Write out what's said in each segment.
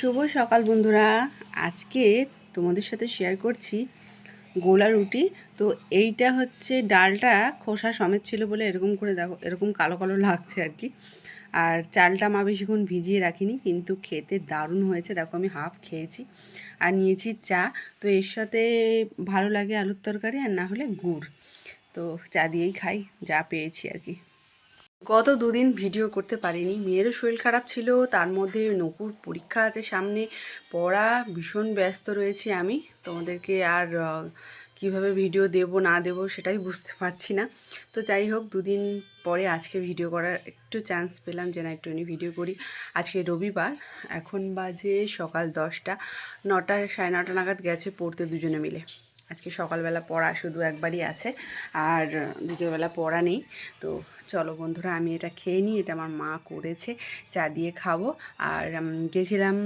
শুভ সকাল বন্ধুরা। আজকে তোমাদের সাথে শেয়ার করছি গোলা রুটি। তো এইটা হচ্ছে ডালটা খোসা সমেত ছিল বলে এরকম করে দেখো, এরকম কালো কালো লাগছে আর কি। আর চালটা মা বেশিক্ষণ ভিজিয়ে রাখিনি, কিন্তু খেতে দারুণ হয়েছে। দেখো আমি হাফ খেয়েছি আর নিয়েছি চা। তো এর সাথে ভালো লাগে আলুর তরকারি আর না হলে গুড়। তো চা দিয়েই খাই, যা পেয়েছি আর কি। গত দুদিন ভিডিও করতে পারিনি। মেয়েরও শরীর খারাপ ছিল, তার মধ্যে নকুর পরীক্ষা আছে সামনে, পড়া, ভীষণ ব্যস্ত রয়েছি আমি। তোমাদেরকে আর কীভাবে ভিডিও দেব, না দেব সেটাই বুঝতে পারছি না। তো যাই হোক, দুদিন পরে আজকে ভিডিও করার একটু চান্স পেলাম যে, না, একটু ভিডিও করি। আজকে রবিবার, এখন বাজে সকাল দশটা, নটা, সাড়ে নটা নাগাদ গেছে পড়তে দুজনে মিলে। আজকে সকালবেলা পড়া শুধু একবারই আছে, আর বিকেলবেলা পড়া নেই। তো চলো বন্ধুরা, আমি এটা খেয়ে নিই, এটা আমার মা করেছে, চা দিয়ে খাব। আর গেছিলাম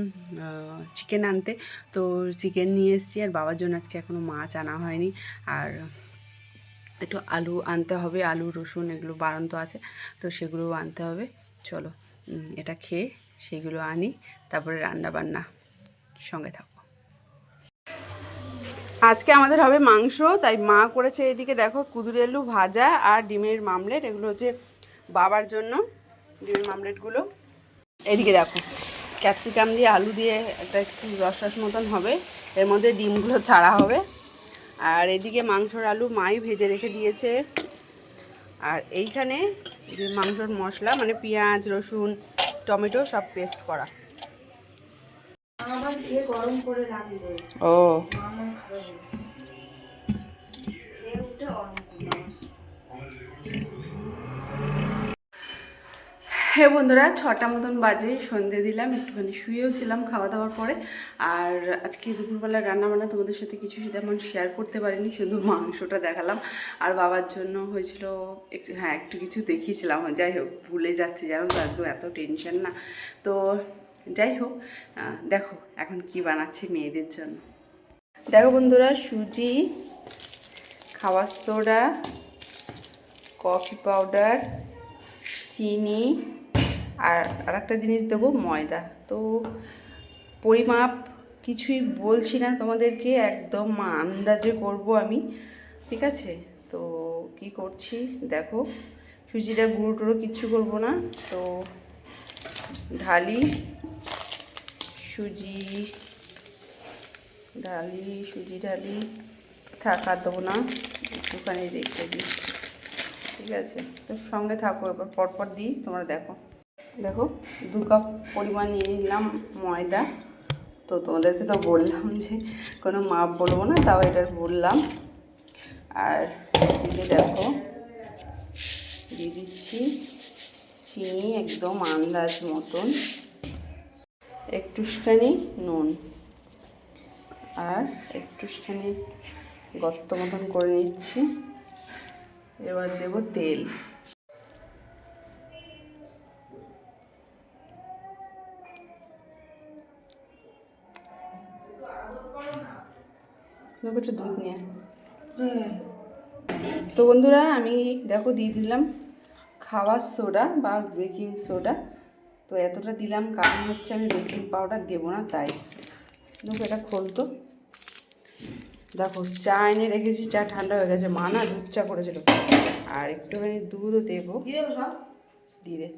চিকেন আনতে। তো চিকেন নিয়ে এসেছি, আর বাবার জন্য আজকে এখনও মাছ আনা হয়নি। আর একটু আলু আনতে হবে, আলু, রসুন এগুলো বাড়ন্ত আছে, তো সেগুলো আনতে হবে। চলো এটা খেয়ে সেগুলো আনি, তারপরে রান্না বান্না সঙ্গে থাকো। আজকে আমাদের হবে মাংস তাই মা করেছে এদিকে দেখো কুদুরি আলু ভাজা আর ডিমের মামলেট। এগুলো হচ্ছে বাবার জন্য ডিমের মামলেটগুলো। এদিকে দেখো ক্যাপসিকাম দিয়ে আলু দিয়ে একটা একটু রস রস মতন হবে। এর মধ্যে ডিমগুলো ছাড়া হবে। আর এদিকে মাংসর আলু মাই ভেজে রেখে দিয়েছে। আর এইখানে যে মাংসর মশলা মানে পেঁয়াজ রসুন টমেটো সব পেস্ট করা। ও। হ্যাঁ বন্ধুরা, ছটা মতন বাজে, সন্ধে দিলাম, একটুখানি শুয়েও ছিলাম খাওয়া দাওয়ার পরে। আর আজকে দুপুরবেলা রান্নাবান্না তোমাদের সাথে কিছু তেমন শেয়ার করতে পারিনি, শুধু মাংসটা দেখালাম। আর বাবার জন্য হয়েছিল একটু হ্যাঁ একটু কিছু দেখিয়েছিলাম। যাই হোক, ভুলে যাচ্ছে জানো তো একদম এত টেনশন না। তো যাই হোক দেখো এখন কি বানাচ্ছি মেয়েদের জন্য। দেখো বন্ধুরা, সুজি, খাওয়ার সোডা কফি পাউডার চিনি, আর আরেকটা জিনিস দেবো, ময়দা। তো পরিমাপ কিছুই বলছি না তোমাদেরকে, একদম আন্দাজে করব আমি, ঠিক আছে? তো কি করছি, দেখো, সুজিটা গুঁড়ো টুড়ো কিচ্ছু করব না, তো ঢালি, সুজি ঢালি সুজি ডালি, থাক দেবো না, একটুখানি রেখে দিই। ঠিক আছে? তো সঙ্গে থাকো, এবার পরপর দিই, তোমরা দেখো। দেখো, দু কাপ পরিমাণ নিয়ে নিলাম ময়দা। তো তোমাদেরকে তো বললাম যে, কোনো মাপ বলব না, তাও এটা বললাম। আর এদিকে দেখো, দিয়ে দিচ্ছি চিনি, একদম আন্দাজ মতন। একটুখানি নুন। আর একটুখানি গর্ত মতন করে নিচ্ছি। এবার দেব তেল। একটু দুধ নিয়ে? তো বন্ধুরা, আমি দেখো দিয়ে দিলাম খাওয়ার সোডা বা বেকিং সোডা তো এতটা দিলাম, কারণ হচ্ছে আমি বেকিং পাউডার দেবো না, তাই। দেখো এটা খোলতো। দেখো চা এনে রেখেছি চা ঠান্ডা হয়ে গেছে। মা না দুধ চা করেছিল। আর একটুখানি দুধও দেবো। দিয়ে দে।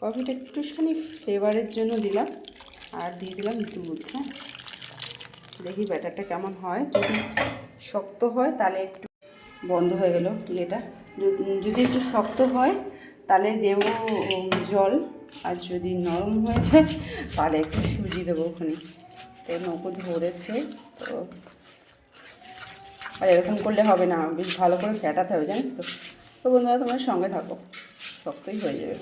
কফিটা একটুখানি ফ্লেভারের জন্য দিলাম। আর দিয়ে দিলাম দুধ হ্যাঁ? দেখি ব্যাটারটা কেমন হয়। যদি শক্ত হয় তাহলে একটু বন্ধ হয়ে গেল ইয়েটা। যদি- যদি একটু শক্ত হয় তাহলে দেবো জল। আর যদি নরম হয়ে যায় তাহলে একটু সুজি দেবো ওখানে। তো নৌকো ধরেছে, তো আর এরকম করলে হবে না, বেশ ভালো করে ফেটাতে হবে, জানিস তো। তো বন্ধুরা, তোমার সঙ্গে থাকো, শক্তই হয়ে যাবে।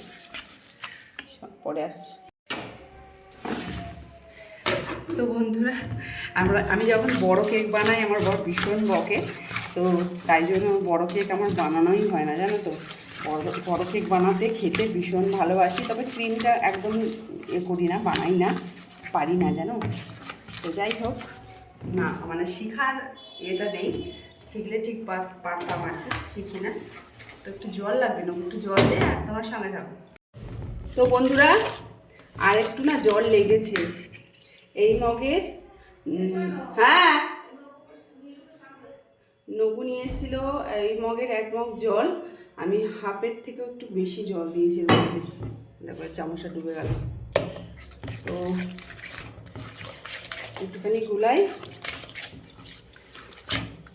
পরে আসছি। তো বন্ধুরা, আমরা, আমি যখন বড় কেক বানাই, আমার বড় ভীষণ বকে। তো তাই জন্য বড় কেক আমার বানানোই হয় না, জানো তো। বড় বড় কেক বানাতে খেতে ভীষণ ভালোবাসি, তবে ক্রিমটা একদম এ করি না, বানাই না, পারি না, জানো। তো যাই হোক, না মানে শিখার এটা নেই। শিখলে ঠিক পার- পারতাম আর কি, শিখি না। তো একটু জল লাগবে না, একটু জল দে আর তোমার সঙ্গে থাকো। তো বন্ধুরা, আর একটু না জল লেগেছে। এই মগের হ্যাঁ নবু নিয়ে এসেছিল, এই মগের এক মগ জল। আমি হাফের থেকেও একটু বেশি জল দিয়েছি দেখো চামচটা ডুবে গেল। তো একটুখানি গুলাই।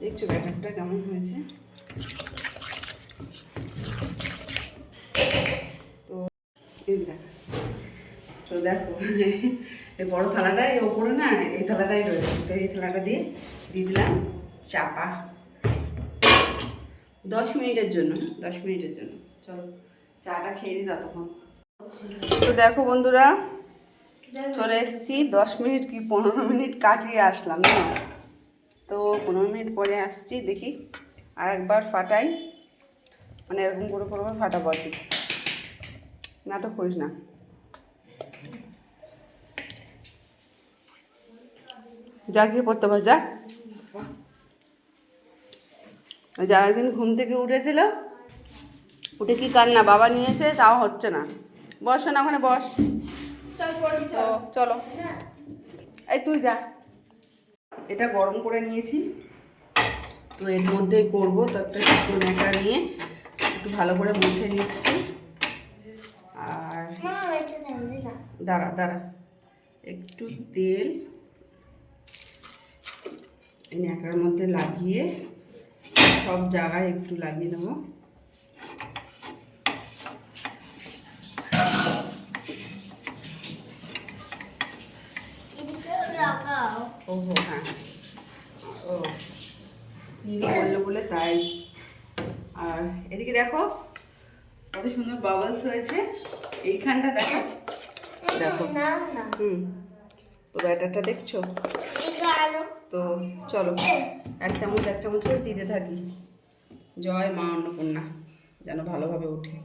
দেখছ ব্যাটারটা কেমন হয়েছে? তো দেখো। তো দেখো, এই বড় থালাটা এই ওপরে না, এই থালাটাই রয়েছে। তো এই থালাটা দিয়ে দিয়ে দিলাম চাপা। দশ মিনিটের জন্য, দশ মিনিটের জন্য। চলো, চাটা খেয়ে দিই ততক্ষণ। তো দেখো বন্ধুরা চলে এসেছি। দশ মিনিট কি পনেরো মিনিট কাটিয়ে আসলাম না তো পনেরো মিনিট পরে আসছি, দেখি আর একবার ফাটাই। মানে এরকম করে করে ফাটাবো আর কি। নাটক করিস না। যা গিয়ে পড়তে পার যা। যারা একদিন ঘুম থেকে উঠেছিল, উঠে কি কান্না? বাবা নিয়েছে, তাও হচ্ছে না। বস না ওখানে বস। তো চলো। এই তুই যা। এটা গরম করে নিয়েছি। তো এর মধ্যেই করব। তো একটা শুকনো ন্যাকড়া নিয়ে একটু ভালো করে মুছে নিচ্ছি। আর দাঁড়া দাঁড়া। একটু তেল এই ন্যাকড়ার মধ্যে লাগিয়ে সব জায়গায় একটু লাগিয়ে নেব। ও হো হ্যাঁ ও নীলু বলল বলে তাই আর এদিকে দেখো কত সুন্দর বাবলস হয়েছে। এইখানটা দেখো। দেখো। হুম। তো ব্যাটারটা দেখছ? তো চলো এক চামচ এক চামচ করে দিতে থাকি। জয় মা অন্নপূর্ণা যেন ভালোভাবে ওঠে।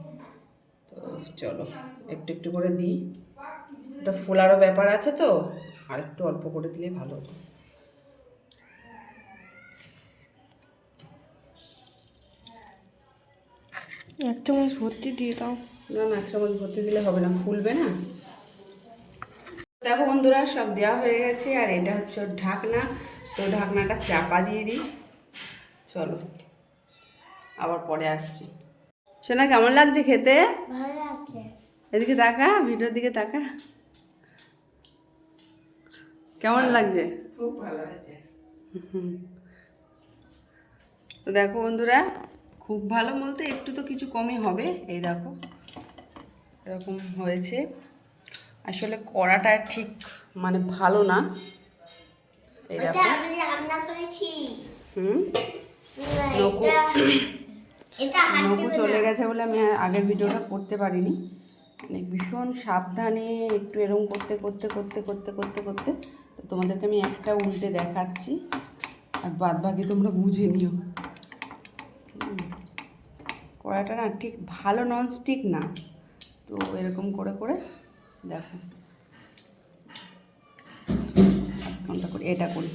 তো চলো একটু একটু করে দিই। ওটা ফোলারও ব্যাপার আছে তো? আর একটু অল্প করে দিলে ভালো হতো। এক চামচ ভর্তি দিয়ে দাও। না না এক চামচ ভর্তি দিলে হবে না ফুলবে না। দেখো বন্ধুরা সব দেওয়া হয়ে গেছে আর এটা হচ্ছে ওর ঢাকনা। তো ঢাকনাটা চাপা দিয়ে দিই। চলো আবার পরে আসছি। শোনা কেমন লাগছে খেতে? এদিকে তাকা ভিডিওর দিকে তাকা। কেমন লাগছে? খুব ভালো আছে তো দেখো বন্ধুরা খুব ভালো বলতে একটু তো কিছু কমই হবে এই দেখো এরকম হয়েছে। আসলে কড়াটা ঠিক মানে ভালো না এই দেখো। আমি হুম? নকু চলে গেছে বলে আমি আর আগের ভিডিওটা করতে পারিনি। মানে ভীষণ সাবধানে একটু এরকম করতে করতে করতে করতে করতে করতে তো তোমাদেরকে আমি একটা উল্টে দেখাচ্ছি। আর বাদ বাকি তোমরা বুঝে নিও। কড়াটা না ঠিক ভালো ননস্টিক না। তো এরকম করে করে দেখো। কোনটা করি এটা করি।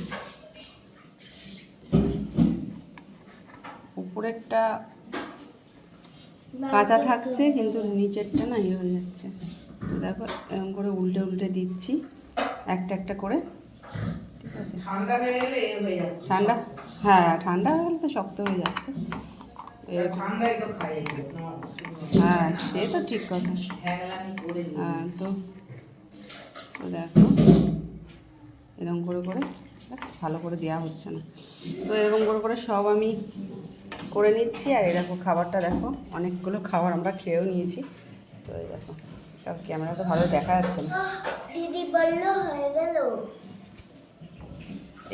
উপরেরটা কাঁচা থাকছে কিন্তু নিচেরটা না ইয়ে হয়ে যাচ্ছে। দেখো এরকম করে উল্টে উল্টে দিচ্ছি। একটা একটা করে। ঠিক আছে। ঠান্ডা হয়ে গেলে হয়ে ঠান্ডা হ্যাঁ ঠান্ডা হয়ে গেলে তো শক্ত হয়ে যাচ্ছে। খাই হ্যাঁ সে তো ঠিক কথা। করে হ্যাঁ তো তো দেখো এরকম করে করে ভালো করে দেওয়া হচ্ছে না। তো এরকম করে করে সব আমি করে নিচ্ছি আর এরকম খাবারটা দেখো অনেকগুলো খাবার আমরা খেয়েও নিয়েছি। তো এই দেখো ক্যামেরা তো ভালো দেখা যাচ্ছে না। দিদি বলল হয়ে গেল।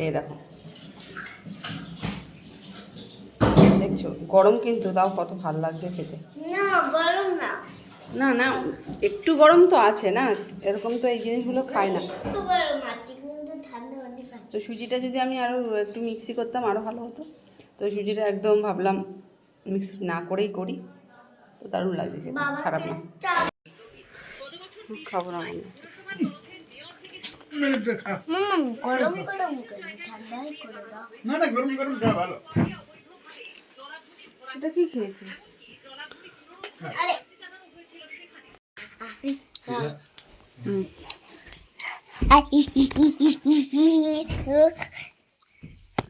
এই দেখো। দেখছ গরম কিন্তু তাও কত ভালো লাগছে খেতে। না গরম না। না না একটু গরম তো আছে না এরকম তো এই জিনিসগুলো খায় না। তো সুজিটা যদি আমি আরও একটু মিক্সি করতাম আরও ভালো হতো। তো সুজিটা একদম ভাবলাম মিক্স না করেই করি। তো দারুণ লাগছে খারাপ না। খাব না গরম গরম ঠান্ডাই করে দাও না না গরম গরম খাওয়া ভালো এটা কি খেয়েছে আরে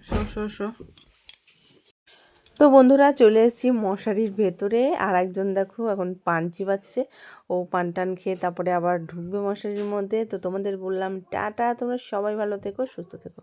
শো শো শো তো বন্ধুরা চলে এসেছি মশারির ভেতরে। আর একজন দেখো এখন পান চিবাচ্ছে। ও পান টান খেয়ে তারপরে আবার ঢুকবে মশারির মধ্যে। তো তোমাদের বললাম, টাটা, তোমরা সবাই ভালো থেকো, সুস্থ থেকো।